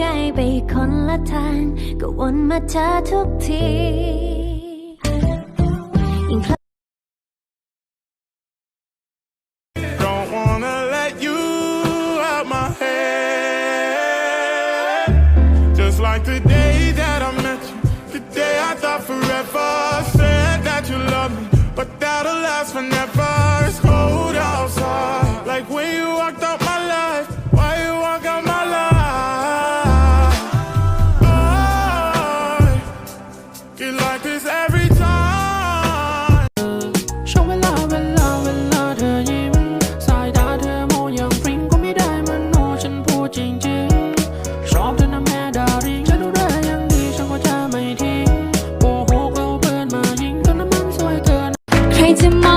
Don't wanna let you out my head. Just like the day that I met you, the day I ง่ายไปคนละทางก็วนมาจาทุกที Forever said that you love me, but that'll last forever.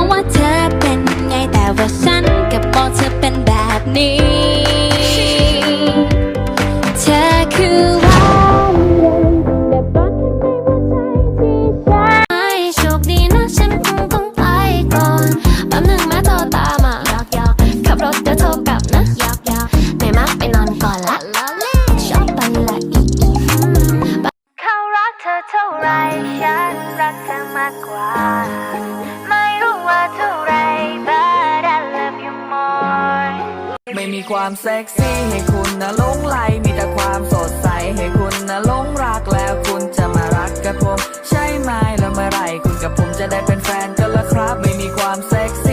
ว่าเธอเป็นไงแต่ว่าฉันกับมองเธอเป็นแบบนี้ เธอคือ ไม่มีความเซ็กซี่ให้คุณนะหลงไหล มีแต่ความสดใสให้คุณนะหลงรักแล้วคุณจะมารักกับผม ใช่ไหมแล้วเมื่อไหร่คุณกับผมจะได้เป็นแฟนกันละครับ ไม่มีความเซ็กซี่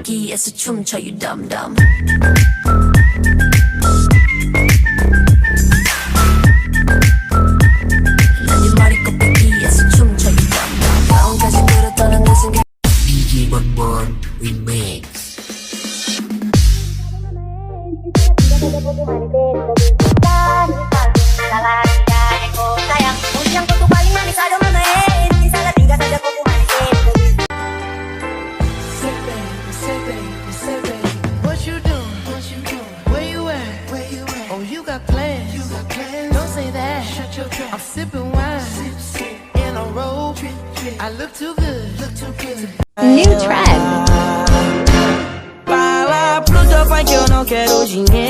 여기에서 춤춰 you dumb dumb What you? What you? Where you at? Where you at? Oh, you got Don't say that. Shut your trap. I'm wine. In a I look New trend. Fala pro teu pai que eu não quero dinheiro.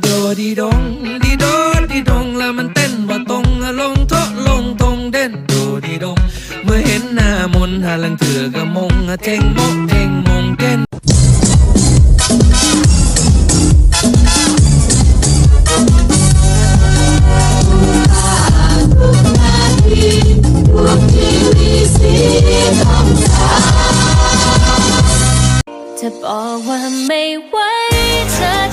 โดดีดงดีโดดีดงแล้วมันเต้นว่าตรงลงทะลงตรงเด่นโดดีดง เมื่อเห็นหน้ามนหาลังเถื่อกะมงเท่งมกเท่งมงเด่นจะบอกว่าไม่ไหวเธอ